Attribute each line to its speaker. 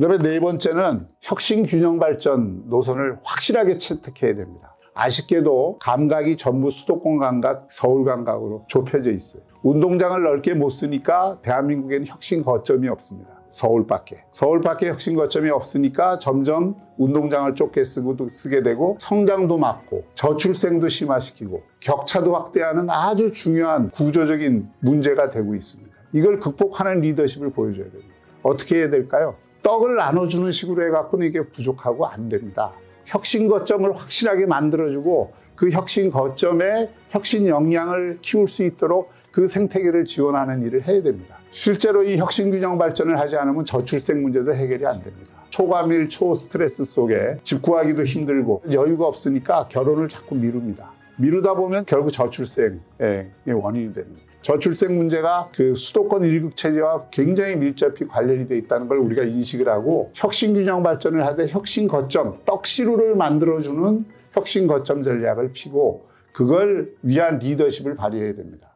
Speaker 1: 그 다음에 네 번째는 혁신 균형 발전 노선을 확실하게 채택해야 됩니다. 아쉽게도 감각이 전부 수도권 감각, 서울 감각으로 좁혀져 있어요. 운동장을 넓게 못 쓰니까 대한민국에는 혁신 거점이 없습니다. 서울밖에. 서울밖에 혁신 거점이 없으니까 점점 운동장을 좁게 쓰고 쓰게 되고 성장도 막고 저출생도 심화시키고 격차도 확대하는 아주 중요한 구조적인 문제가 되고 있습니다. 이걸 극복하는 리더십을 보여줘야 됩니다. 어떻게 해야 될까요? 떡을 나눠주는 식으로 해갖고는 이게 부족하고 안 됩니다. 혁신 거점을 확실하게 만들어주고 그 혁신 거점에 혁신 역량을 키울 수 있도록 그 생태계를 지원하는 일을 해야 됩니다. 실제로 이 혁신 균형 발전을 하지 않으면 저출생 문제도 해결이 안 됩니다. 초과밀, 초스트레스 속에 집 구하기도 힘들고 여유가 없으니까 결혼을 자꾸 미룹니다. 미루다 보면 결국 저출생의 원인이 됩니다. 저출생 문제가 그 수도권 일극 체제와 굉장히 밀접히 관련이 돼 있다는 걸 우리가 인식을 하고 혁신 균형 발전을 하되 혁신 거점, 떡시루를 만들어주는 혁신 거점 전략을 피고 그걸 위한 리더십을 발휘해야 됩니다.